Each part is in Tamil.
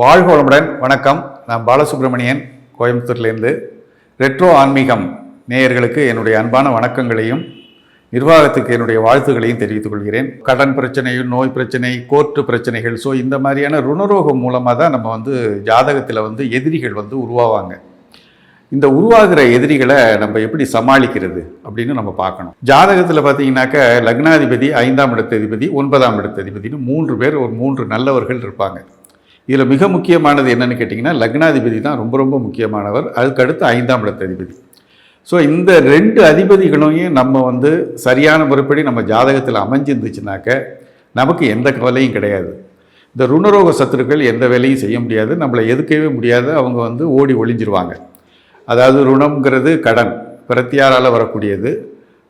வாழ்க வளமுடன் வணக்கம். நான் பாலசுப்ரமணியன் கோயம்புத்தூர்லேருந்து. ரெட்ரோ ஆன்மீகம் நேயர்களுக்கு என்னுடைய அன்பான வணக்கங்களையும் நிர்வாகத்துக்கு என்னுடைய வாழ்த்துக்களையும் தெரிவித்துக் கொள்கிறேன். கடன் பிரச்சனை நோய் பிரச்சனை கோர்ட்டு பிரச்சனைகள் ஸோ இந்த மாதிரியான ருணரோகம் மூலமாக தான் நம்ம வந்து ஜாதகத்தில் வந்து எதிரிகள் வந்து உருவாவாங்க. இந்த உருவாகிற எதிரிகளை நம்ம எப்படி சமாளிக்கிறது அப்படின்னு நம்ம பார்க்கணும். ஜாதகத்தில் பார்த்தீங்கன்னாக்க லக்னாதிபதி ஐந்தாம் இடத்ததிபதி ஒன்பதாம் இடத்ததிபதினு மூன்று பேர் ஒரு மூன்று நல்லவர்கள் இருப்பாங்க. இதில் மிக முக்கியமானது என்னென்னு கேட்டிங்கன்னா லக்னாதிபதி தான் ரொம்ப ரொம்ப முக்கியமானவர். அதுக்கு அடுத்து இடத்த அதிபதி. ஸோ இந்த ரெண்டு அதிபதிகளையும் நம்ம வந்து சரியான முறைப்படி நம்ம ஜாதகத்தில் அமைஞ்சிருந்துச்சுனாக்க நமக்கு எந்த கவலையும் கிடையாது. இந்த ருணரோக சத்துருக்கள் எந்த வேலையும் செய்ய முடியாது. நம்மளை எதுக்கவே முடியாது. அவங்க வந்து ஓடி ஒளிஞ்சிருவாங்க. அதாவது ருணம்ங்கிறது கடன் பிரத்தியாரால் வரக்கூடியது.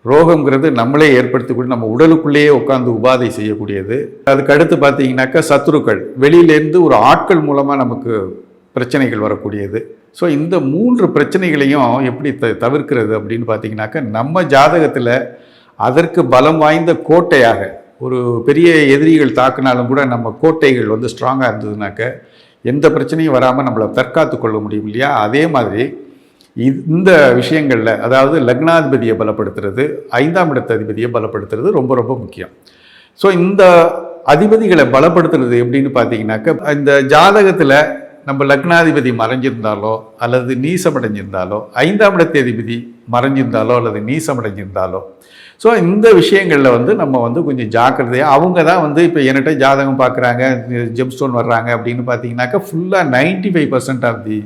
ரோகம்ங்கிறது நம்மளே ஏற்படுத்தக்கூடிய நம்ம உடலுக்குள்ளேயே உட்காந்து உபாதை செய்யக்கூடியது. அதுக்கு அடுத்து பார்த்தீங்கன்னாக்கா சத்துருக்கள். வெளியிலேருந்து ஒரு ஆட்கள் மூலமாக நமக்கு பிரச்சனைகள் வரக்கூடியது. ஸோ இந்த மூன்று பிரச்சனைகளையும் எப்படி த தவிர்க்கிறது அப்படின்னு பார்த்தீங்கன்னாக்கா நம்ம ஜாதகத்தில் அதற்கு பலம் வாய்ந்த கோட்டையாக ஒரு பெரிய எதிரிகள் தாக்குனாலும் கூட நம்ம கோட்டைகள் வந்து ஸ்ட்ராங்காக இருந்ததுனாக்க எந்த பிரச்சனையும் வராமல் நம்மளை தற்காத்து கொள்ள முடியும் இல்லையா? அதே மாதிரி இந்த விஷயங்களில் அதாவது லக்னாதிபதியை பலப்படுத்துறது ஐந்தாம் இடத்து அதிபதியை பலப்படுத்துறது ரொம்ப ரொம்ப முக்கியம். ஸோ இந்த அதிபதிகளை பலப்படுத்துறது எப்படின்னு பார்த்தீங்கன்னாக்க இந்த ஜாதகத்தில் நம்ம லக்னாதிபதி மறைஞ்சிருந்தாலோ அல்லது நீசமடைஞ்சிருந்தாலோ ஐந்தாம் இடத்து அதிபதி மறைஞ்சிருந்தாலோ அல்லது நீசமடைஞ்சிருந்தாலோ. ஸோ இந்த விஷயங்களில் வந்து நம்ம வந்து கொஞ்சம் ஜாக்கிரதையாக அவங்க தான் வந்து இப்போ என்கிட்ட ஜாதகம் பார்க்குறாங்க ஜெம்ஸ்டோன் வர்றாங்க அப்படின்னு பார்த்தீங்கன்னாக்கா ஃபுல்லாக ninety five percent of the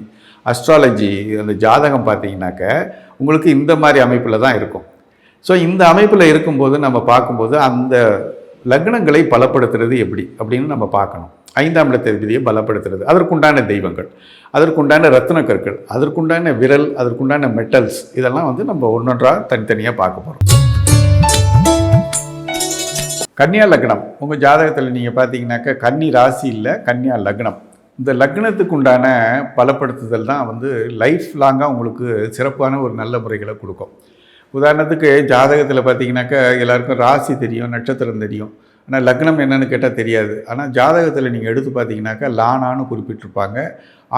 astrology அந்த ஜாதகம் பார்த்தீங்கன்னாக்க உங்களுக்கு இந்த மாதிரி அமைப்பில் தான் இருக்கும். ஸோ இந்த அமைப்பில் இருக்கும்போது நம்ம பார்க்கும்போது அந்த லக்னங்களை பலப்படுத்துறது எப்படி? அப்படின்னு நம்ம பார்க்கணும். ஐந்தாம் இடத்ததிபதியை பலப்படுத்துறது. அதற்குண்டான தெய்வங்கள் அதற்குண்டான ரத்ன கற்கள் அதற்குண்டான விரல் அதற்குண்டான மெட்டல்ஸ் இதெல்லாம் வந்து நம்ம ஒன்றொன்றாக தனித்தனியாக பார்க்க போகிறோம் கன்னியா லக்னம். உங்கள் ஜாதகத்தில் நீங்கள் பார்த்தீங்கன்னாக்கா கன்னி ராசி இல்லை கன்னியா லக்னம். இந்த லக்னத்துக்கு உண்டான பலப்படுத்துதல் தான் வந்து லைஃப் லாங்காக உங்களுக்கு சிறப்பான ஒரு நல்ல முறைகளை கொடுக்கும். உதாரணத்துக்கு ஜாதகத்தில் பார்த்தீங்கன்னாக்கா எல்லாருக்கும் ராசி தெரியும் நட்சத்திரம் தெரியும். ஆனால் லக்னம் என்னென்னு கேட்டால் தெரியாது. ஆனால் ஜாதகத்தில் நீங்கள் எடுத்து பார்த்தீங்கன்னாக்கா லானான்னு குறிப்பிட்டிருப்பாங்க.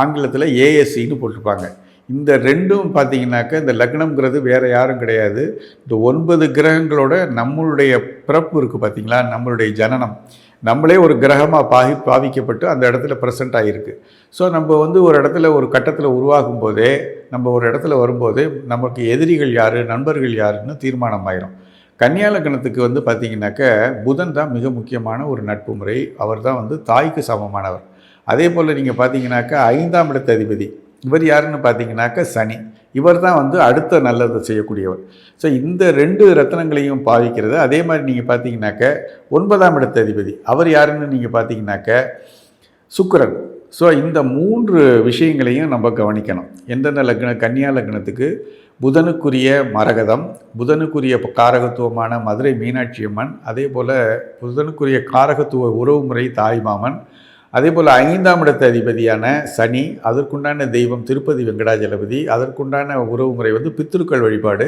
ஆங்கிலத்தில் ஏஎஸ்சின்னு போட்டிருப்பாங்க. இந்த ரெண்டும் பார்த்தீங்கன்னாக்கா இந்த லக்னம்ங்கிறது வேறு யாரும் கிடையாது. இந்த ஒன்பது கிரகங்களோட நம்மளுடைய பிறப்பு இருக்குது பார்த்தீங்களா நம்மளுடைய ஜனனம். நம்மளே ஒரு கிரகமாக பாவி பாவிக்கப்பட்டு அந்த இடத்துல ப்ரெசென்ட் ஆகிருக்கு ஸோ நம்ம வந்து ஒரு இடத்துல ஒரு கட்டத்தில் உருவாகும் போதே நம்ம ஒரு இடத்துல வரும்போது நமக்கு எதிரிகள் யார் நண்பர்கள் யாருன்னு தீர்மானம் ஆயிரும் கன்னியாலக்கணத்துக்கு வந்து பார்த்திங்கனாக்க புதன் தான் மிக முக்கியமான ஒரு நட்பு முறை. அவர் தான் வந்து தாய்க்கு சமமானவர். அதே போல் நீங்கள் பார்த்தீங்கன்னாக்கா ஐந்தாம் இடத்த அதிபதி. இவர் யாருன்னு பார்த்தீங்கன்னாக்கா சனி. இவர் தான் வந்து அடுத்த நல்லதை செய்யக்கூடியவர். ஸோ இந்த ரெண்டு ரத்னங்களையும் பாவிக்கிறது. அதே மாதிரி நீங்கள் பார்த்தீங்கன்னாக்க ஒன்பதாம் இடத்த அதிபதி. அவர் யாருன்னு நீங்கள் பார்த்தீங்கன்னாக்க சுக்கரன். ஸோ இந்த மூன்று விஷயங்களையும் நம்ம கவனிக்கணும். எந்தெந்த லக்ன கன்னியா லக்னத்துக்கு புதனுக்குரிய மரகதம் புதனுக்குரிய காரகத்துவமான மதுரை மீனாட்சி அம்மன் அதே போல் புதனுக்குரிய காரகத்துவ உறவுமுறை தாய்மாமன் அதே போல் ஐந்தாம் இடத்து அதிபதியான சனி அதற்குண்டான தெய்வம் திருப்பதி வெங்கடாஜலபதி அதற்குண்டான உறவுமுறை வந்து பித்திருக்கள் வழிபாடு.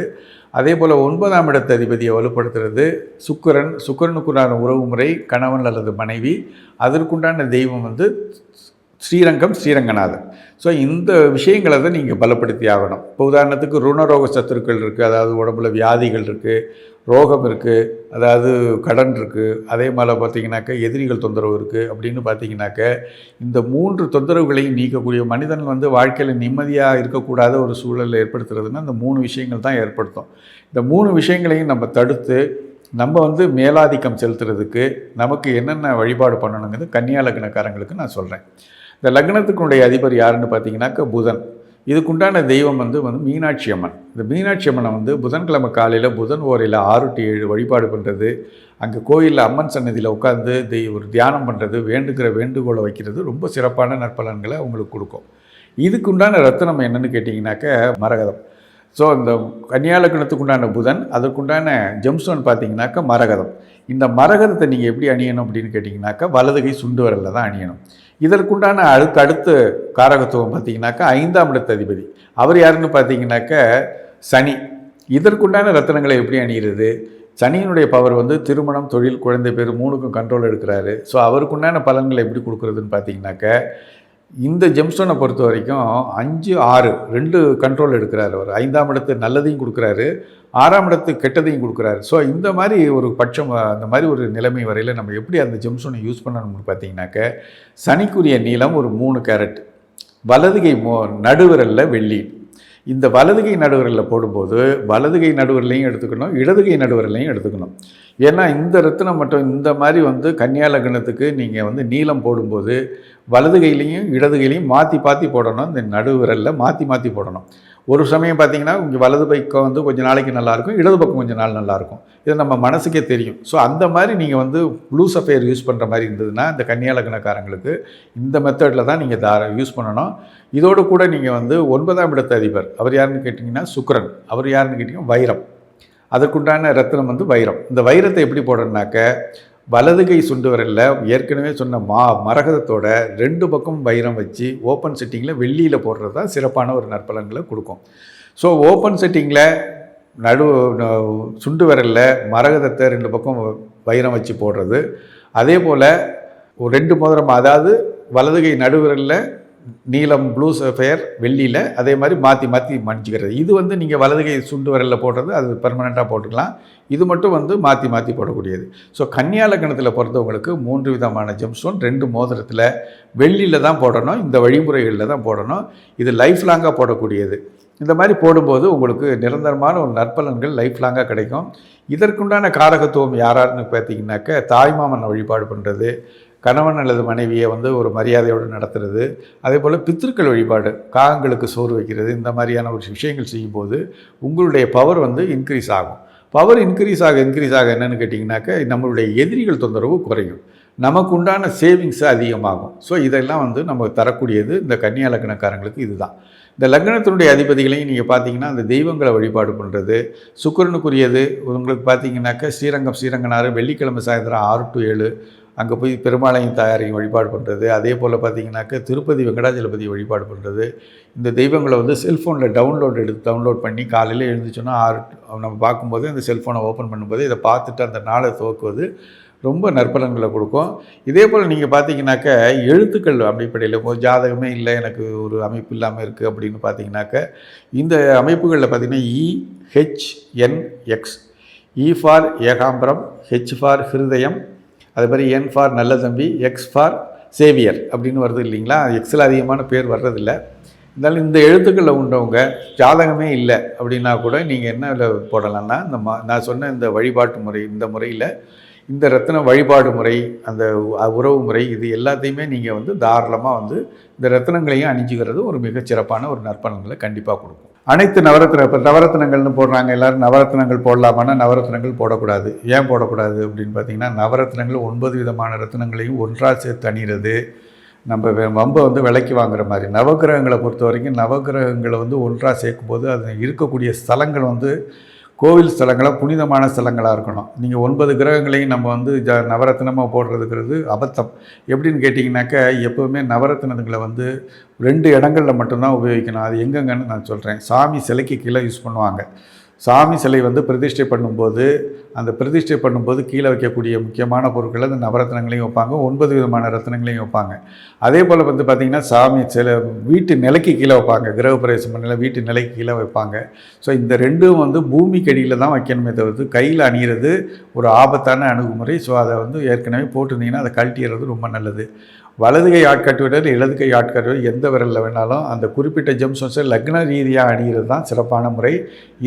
அதே போல் ஒன்பதாம் இடத்து அதிபதியை வலுப்படுத்துறது சுக்கரன். சுக்கரனுக்குண்டான உறவுமுறை கணவன் அல்லது மனைவி. அதற்குண்டான தெய்வம் வந்து ஸ்ரீரங்கம் ஸ்ரீரங்கநாதன். ஸோ இந்த விஷயங்களை தான் நீங்கள் பலப்படுத்தி ஆகணும். இப்போ உதாரணத்துக்கு ருணரோக சத்துருக்கள் இருக்குது அதாவது உடம்புல வியாதிகள் இருக்குது ரோகம் இருக்குது அதாவது கடன் இருக்குது அதே மாதிரி பார்த்திங்கனாக்கா எதிரிகள் தொந்தரவு இருக்குது அப்படின்னு பார்த்தீங்கன்னாக்க இந்த மூன்று தொந்தரவுகளையும் நீக்கக்கூடிய மனிதன் வந்து வாழ்க்கையில் நிம்மதியாக இருக்கக்கூடாத ஒரு சூழலை ஏற்படுத்துறதுன்னா இந்த மூணு விஷயங்கள் தான் ஏற்படுத்தும். இந்த மூணு விஷயங்களையும் நம்ம தடுத்து நம்ம வந்து மேலாதிக்கம் செலுத்துறதுக்கு நமக்கு என்னென்ன வழிபாடு பண்ணணுங்கிறது கன்னியா லக்னக்காரங்களுக்கு நான் சொல்கிறேன் இந்த லக்னத்துக்குடைய அதிபர் யாருன்னு பார்த்தீங்கன்னாக்கா புதன். இதுக்குண்டான தெய்வம் வந்து வந்து மீனாட்சி அம்மன். இந்த மீனாட்சி அம்மனை வந்து புதன்கிழமை காலையில் புதன் ஓரையில் ஆறு டு ஏழு வழிபாடு பண்ணுறது அங்கே கோயிலில் அம்மன் சன்னதியில் உட்காந்து தெய் ஒரு தியானம் பண்ணுறது வேண்டுகிற வேண்டுகோளை வைக்கிறது ரொம்ப சிறப்பான நற்பலன்களை அவங்களுக்கு கொடுக்கும். இதுக்குண்டான ரத்தனம் என்னென்னு கேட்டிங்கனாக்க மரகதம். ஸோ இந்த கன்னியாலக்கணத்துக்கு உண்டான புதன் அதற்குண்டான ஜெம்ஸ்டோன் பார்த்தீங்கன்னாக்கா மரகதம். இந்த மரகதத்தை நீங்கள் எப்படி அணியணும் அப்படின்னு கேட்டிங்கனாக்கா வலதுகை சுண்டு வரலில் தான் அணியணும். இதற்குண்டான அடுத்த அடுத்த காரகத்துவம் பார்த்தீங்கன்னாக்கா ஐந்தாம் இடத்து அதிபதி. அவர் யாருன்னு பார்த்தீங்கனாக்க சனி. இதற்குண்டான ரத்தனங்களை எப்படி அணிகிறது? சனியினுடைய பவர் வந்து திருமணம் தொழில் குழந்தை பேர் மூணுக்கும் கண்ட்ரோல் எடுக்கிறாரு. ஸோ அவருக்குண்டான பலன்களை எப்படி கொடுக்குறதுன்னு பார்த்தீங்கன்னாக்க இந்த ஜெம்ஸ்டோனை பொறுத்த வரைக்கும் அஞ்சு ஆறு ரெண்டு கண்ட்ரோல் எடுக்கிறார் அவர். ஐந்தாம் இடத்து நல்லதையும் கொடுக்குறாரு. ஆறாம் இடத்து கெட்டதையும் கொடுக்குறாரு. ஸோ இந்த மாதிரி ஒரு பட்சம் அந்த மாதிரி ஒரு நிலைமை வரையில் நம்ம எப்படி அந்த ஜெம்ஸ்டோனை யூஸ் பண்ணணும்னு பார்த்தீங்கன்னாக்க சனிக்குரிய நீளம் ஒரு மூணு கேரட் வலதுகை மோ நடுவிரலில் வெள்ளி. இந்த வலதுகை நடுவரில் போடும்போது வலதுகை நடுவரிலையும் எடுத்துக்கணும் இடதுகை நடுவரிலையும் எடுத்துக்கணும். ஏன்னா இந்த ரத்தினம் மட்டும் இந்த மாதிரி வந்து கன்னியா லக்னத்துக்கு நீங்கள் வந்து நீளம் போடும்போது வலதுகையிலையும் இடதுகையிலையும் மாற்றி மாற்றி போடணும் இந்த நடுவிரலில் மாற்றி மாற்றி போடணும். ஒரு சமயம் பார்த்தீங்கன்னா இங்கே வலது பக்கம் வந்து கொஞ்சம் நாளைக்கு நல்லாயிருக்கும் இடது பக்கம் கொஞ்சம் நாள் நல்லாயிருக்கும். இது நம்ம மனசுக்கே தெரியும். ஸோ அந்த மாதிரி நீங்கள் வந்து ப்ளூ சஃபேர் யூஸ் பண்ணுற மாதிரி இருந்ததுன்னா இந்த கன்னியாலக்கணக்காரங்களுக்கு இந்த மெத்தடில் தான் நீங்கள் தார யூஸ் பண்ணணும். இதோடு கூட நீங்கள் வந்து ஒன்பதாம் இடத்து அதிபர் அவர் யாருன்னு கேட்டிங்கன்னா சுக்கிரன். அவர் யாருன்னு கேட்டிங்கன்னா வைரம். அதற்குண்டான ரத்தினம் வந்து வைரம். இந்த வைரத்தை எப்படி போடுறதுனாக்க வலது கை சுண்டு விரலில் ஏற்கனவே சொன்ன மா மரகதத்தோட ரெண்டு பக்கம் வைரம் வச்சு ஓப்பன் செட்டிங்கில் வெள்ளியில் போடுறது தான் சிறப்பான ஒரு நற்பலன்களை கொடுக்கும். ஸோ ஓப்பன் செட்டிங்கில் நடு சுண்டு விரலில் மரகதத்தை ரெண்டு பக்கம் வைரம் வச்சு போடுறது. அதே போல் ஒரு ரெண்டு மோதிரம் அதாவது வலது கை நடுவிரலில் நீலம் ப்ளூ ஃபேர் வெள்ளியில் அதே மாதிரி மாற்றி மாற்றி மடிச்சுக்கிறது. இது வந்து நீங்கள் வலது கை சுண்டு விரலில் போடுறது அது பெர்மனெண்ட்டாக போட்டுக்கலாம். இது மட்டும் வந்து மாற்றி மாற்றி போடக்கூடியது. ஸோ கன்னியா லக்னத்தில் பிறந்தவங்களுக்கு மூன்று விதமான ஜெம்ஸ்டோன் ரெண்டு மோதிரத்தில் வெள்ளியில் தான் போடணும் இந்த வழிமுறைகளில் தான் போடணும். இது லைஃப் லாங்காக போடக்கூடியது. இந்த மாதிரி போடும்போது உங்களுக்கு நிரந்தரமான ஒரு நற்பலன்கள் லைஃப் லாங்காக கிடைக்கும். இதற்குண்டான காரகத்துவம் யாராருன்னு பார்த்தீங்கன்னாக்க தாய்மாமனை வழிபாடு பண்ணுறது கணவன் அல்லது மனைவியை வந்து ஒரு மரியாதையோடு நடத்துறது. அதே போல் பித்திருக்கள் வழிபாடு காகங்களுக்கு சோறு வைக்கிறது இந்த மாதிரியான ஒரு விஷயங்கள் செய்யும்போது உங்களுடைய பவர் வந்து இன்க்ரீஸ் ஆகும். பவர் இன்க்ரீஸ் ஆக இன்க்ரீஸ் ஆக என்னென்னு கேட்டிங்கனாக்க நம்மளுடைய எதிரிகள் தொந்தரவு குறையும். நமக்கு உண்டான சேவிங்ஸ் அதிகமாகும். ஸோ இதெல்லாம் வந்து நம்ம தரக்கூடியது இந்த கன்னியா லக்னக்காரங்களுக்கு இதுதான். இந்த லக்னத்தினுடைய அதிபதிகளையும் நீங்கள் பார்த்தீங்கன்னா அந்த தெய்வங்களை வழிபாடு பண்ணுறது சுக்கரனுக்குரியது உங்களுக்கு பார்த்தீங்கன்னாக்க ஸ்ரீரங்கம் ஸ்ரீரங்கனார் வெள்ளிக்கிழமை சாயந்தரம் ஆறு டு ஏழு அங்கே போய் பெருமாளையும் தாயாரையும் வழிபாடு பண்ணுறது அதே போல் பார்த்தீங்கன்னாக்க திருப்பதி வெங்கடாஜலபதி வழிபாடு பண்ணுறது இந்த தெய்வங்களை வந்து செல்ஃபோனில் டவுன்லோட் எடுத்து டவுன்லோட் பண்ணி காலையில் எழுந்துச்சோன்னா ஆறு நம்ம பார்க்கும்போது இந்த செல்ஃபோனை ஓப்பன் பண்ணும்போது இதை பார்த்துட்டு அந்த நாளை துவக்குவது ரொம்ப நற்பலன்களை கொடுக்கும். இதே போல் நீங்கள் பார்த்தீங்கன்னாக்க எழுத்துக்கள் அடிப்படையில் இப்போ ஜாதகமே இல்லை எனக்கு ஒரு அமைப்பு இல்லாமல் இருக்குது அப்படின்னு பார்த்தீங்கன்னாக்க இந்த அமைப்புகளில் பார்த்தீங்கன்னா E e, H N X E e for Ekambaram H for ஹிருதயம் அது மாதிரி என் ஃபார் நல்ல தம்பி எக்ஸ் ஃபார் சேவியர் அப்படின்னு வருது இல்லைங்களா? எக்ஸில் அதிகமான பேர் வர்றதில்ல. இருந்தாலும் இந்த எழுத்துக்களில் உண்டவங்க ஜாதகமே இல்லை அப்படின்னா கூட நீங்கள் என்ன போடலாம்னா இந்த மா நான் சொன்ன இந்த வழிபாட்டு முறை இந்த முறையில் இந்த ரத்தின வழிபாடு முறை அந்த உறவு முறை இது எல்லாத்தையுமே நீங்கள் வந்து தாராளமாக வந்து இந்த ரத்தினங்களையும் அணிஞ்சுக்கிறது ஒரு மிகச்சிறப்பான ஒரு நற்பலன்களை கண்டிப்பாக கொடுக்கும். அனைத்து நவரத்ன இப்போ நவரத்னங்கள்னு போடுறாங்க எல்லோரும் நவரத்னங்கள் போடலாமான்னா நவரத்னங்கள் போடக்கூடாது. ஏன் போடக்கூடாது அப்படின்னு பார்த்தீங்கன்னா நவரத்னங்கள் ஒன்பது விதமான ரத்னங்களையும் ஒன்றாக சேர்த்து அணிகிறது நம்ம வம்பை வந்து விலைக்கு வாங்குற மாதிரி. நவக்கிரகங்களை பொறுத்த வரைக்கும் நவக்கிரகங்களை வந்து ஒன்றாக சேர்க்கும்போது அது இருக்கக்கூடிய ஸ்தலங்கள் வந்து கோவில் ஸ்தலங்களாக புனிதமான ஸ்தலங்களாக இருக்கணும். நீங்கள் ஒன்பது கிரகங்களையும் நம்ம வந்து ஜ நவரத்தினமாக போடுறதுங்கிறது அபத்தம். எப்படின்னு கேட்டிங்கனாக்கா எப்போவுமே நவரத்னங்களை வந்து ரெண்டு இடங்களில் மட்டும்தான் உபயோகிக்கணும். அது எங்கெங்கன்னு நான் சொல்கிறேன் சாமி சிலைக்கு கீழே யூஸ் பண்ணுவாங்க. சாமி சிலை வந்து பிரதிஷ்டை பண்ணும்போது அந்த பிரதிஷ்டை பண்ணும்போது கீழே வைக்கக்கூடிய முக்கியமான பொருட்கள் அந்த நவரத்னங்களையும் வைப்பாங்க ஒன்பது விதமான ரத்னங்களையும் வைப்பாங்க. அதே போல் வந்து பார்த்திங்கன்னா சாமி சில வீட்டு நிலைக்கு கீழே வைப்பாங்க கிரகப்பிரவேசம் பண்ணல வீட்டு நிலைக்கு கீழே வைப்பாங்க. ஸோ இந்த ரெண்டும் வந்து பூமிக்கு அடியில் தான் வைக்கணுமே தவிர்த்து கையில் அணியிறது ஒரு ஆபத்தான அணுகுமுறை. ஸோ அதை வந்து ஏற்கனவே போட்டிருந்தீங்கன்னா அதை கழட்டிடுறது ரொம்ப நல்லது. வலது கை ஆட்காட்டி இடது கை ஆட்காட்டி எந்த விரலில் வேணாலும் அந்த குறிப்பிட்ட ஜெம்ஸ் லக்ன ரீதியாக அணிகிறது தான் சிறப்பான முறை.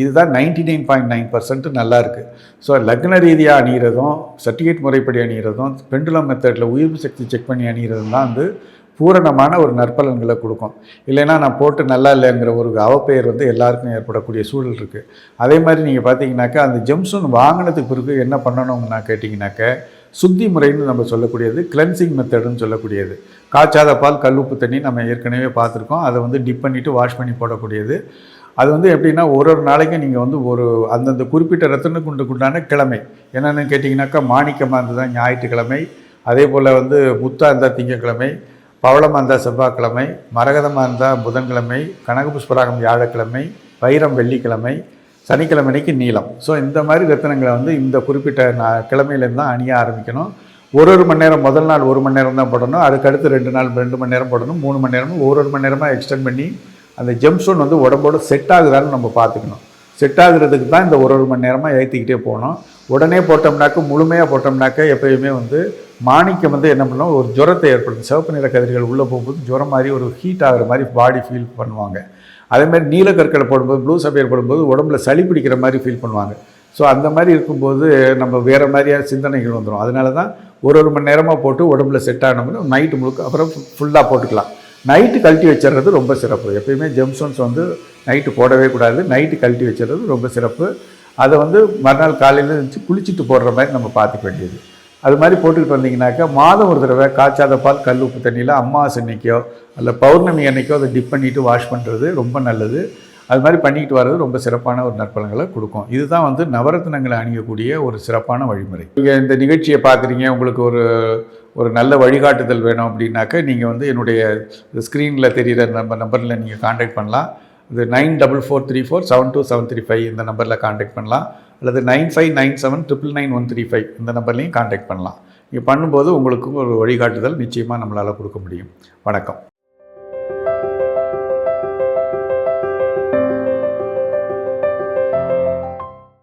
இதுதான் ninety nine point nine percent நல்லா இருக்குது ஸோ லக்ன ரீதியாக அணிகிறதும் சர்டிஃபிகேட் முறைப்படி அணிகிறதும் பெண்டுலம் மெத்தடில் உயிர்ப்பு சக்தி செக் பண்ணி அணிகிறதும் தான் வந்து பூரணமான ஒரு நற்பலன்களை கொடுக்கும். இல்லைன்னா நான் போட்டு நல்லா இல்லைங்கிற ஒரு அவப்பெயர் வந்து எல்லாருக்கும் ஏற்படக்கூடிய சூழல் இருக்குது அதே மாதிரி நீங்கள் பார்த்தீங்கன்னாக்கா அந்த ஜெம்சன் வாங்கினதுக்கு பிறகு என்ன பண்ணணும்னா கேட்டிங்கனாக்க சுத்தி முறைன்னு நம்ம சொல்லக்கூடியது கிளென்சிங் மெத்தடுன்னு சொல்லக்கூடியது. காய்ச்சாத பால் கல்லுப்பு தண்ணி நம்ம ஏற்கனவே பார்த்துருக்கோம். அதை வந்து டிப் பண்ணிவிட்டு வாஷ் பண்ணி போடக்கூடியது. அது வந்து எப்படின்னா ஒரு ஒரு நாளைக்கும் நீங்கள் வந்து ஒரு அந்தந்த குறிப்பிட்ட ரத்தனுக்கு கிழமை. என்னென்னு கேட்டிங்கனாக்கா மாணிக்கமாக இருந்தது ஞாயிற்றுக்கிழமை. அதே போல் வந்து முத்தா இருந்தால் திங்கக்கிழமை பவளமாக இருந்தால் செவ்வாய்க்கிழமை மரகதமாக இருந்தால் புதன்கிழமை கனகபுஷ்பராகம் வியாழக்கிழமை வைரம் வெள்ளிக்கிழமை சனிக்கிழமைக்கு நீளம். ஸோ இந்த மாதிரி ரத்தினங்களை வந்து இந்த குறிப்பிட்ட நா கிழமையிலேருந்து தான் அணிய ஆரம்பிக்கணும். ஒரு ஒரு மணி நேரம் முதல் நாள் ஒரு மணி நேரம் தான் போடணும். அதுக்கடுத்து ரெண்டு நாள் ரெண்டு மணி நேரம் போடணும். மூணு மணி நேரம் ஒரு ஒரு மணி நேரமாக எக்ஸ்டெண்ட் பண்ணி அந்த ஜெம்ஸ்டோன் வந்து உடம்போட செட் ஆகுதான்னு நம்ம பார்த்துக்கணும். செட் ஆகுறதுக்கு தான் இந்த ஒரு ஒரு மணி நேரமாக ஏற்றிக்கிட்டே போகணும். உடனே போட்டோம்னாக்க முழுமையாக போட்டோம்னாக்க எப்பயுமே வந்து மாணிக்கம் வந்து என்ன பண்ணும்? ஒரு ஜுரத்தை ஏற்படுத்தும். சிவப்பு நிற கதிர்கள் உள்ளே போகும்போது ஜுரம் மாதிரி ஒரு ஹீட் ஆகிற மாதிரி பாடி ஃபீல் பண்ணுவாங்க. அதேமாதிரி நீலக்கற்களை போடும்போது ப்ளூ சபையர் போடும்போது உடம்புல சளி பிடிக்கிற மாதிரி ஃபீல் பண்ணுவாங்க. ஸோ அந்த மாதிரி இருக்கும்போது நம்ம வேறு மாதிரியான சிந்தனைகள் வந்துடும் அதனால தான் ஒரு ஒரு மணி நேரமாக போட்டு உடம்புல செட் ஆனோம்னா நைட்டு முழுக்க அப்புறம் ஃபுல்லாக போட்டுக்கலாம். நைட்டு கழட்டி வச்சிடுறது ரொம்ப சிறப்பு. எப்பயுமே ஜெம்ஸ்டோன்ஸ் வந்து நைட்டு போடவே கூடாது. நைட்டு கழட்டி வச்சிடுறது ரொம்ப சிறப்பு. அதை வந்து மறுநாள் காலையில் இருந்துச்சு குளிச்சுட்டு போடுற மாதிரி நம்ம பார்த்துக்க வேண்டியது. அது மாதிரி போட்டுக்கிட்டு வந்தீங்கன்னாக்கா மாதம் ஒரு தடவை காய்ச்சாத பால் கல் உப்பு தண்ணியில் அம்மாவாசை அன்னைக்கோ அல்ல பௌர்ணமி அன்னைக்கோ அதை டிப் பண்ணிவிட்டு வாஷ் பண்ணுறது ரொம்ப நல்லது. அது மாதிரி பண்ணிக்கிட்டு வர்றது ரொம்ப சிறப்பான ஒரு நற்பலன்களை கொடுக்கும். இதுதான் வந்து நவரத்னங்களை அணியக்கூடிய ஒரு சிறப்பான வழிமுறை. நீங்கள் இந்த நிகழ்ச்சியை பார்க்குறீங்க உங்களுக்கு ஒரு ஒரு நல்ல வழிகாட்டுதல் வேணும் அப்படின்னாக்கா நீங்கள் வந்து என்னுடைய ஸ்க்ரீனில் தெரிகிற நம்ம நம்பரில் நீங்கள் காண்டாக்ட் பண்ணலாம். இது nine double four three four seven two seven three five இந்த நம்பரில் காண்டாக்ட் பண்ணலாம். அல்லது nine five nine seven triple nine one three five இந்த நம்பர்லையும் காண்டாக்ட் பண்ணலாம். நீங்கள் பண்ணும்போது உங்களுக்கு ஒரு வழிகாட்டுதல் நிச்சயமாக நம்மளால் கொடுக்க முடியும். வணக்கம்.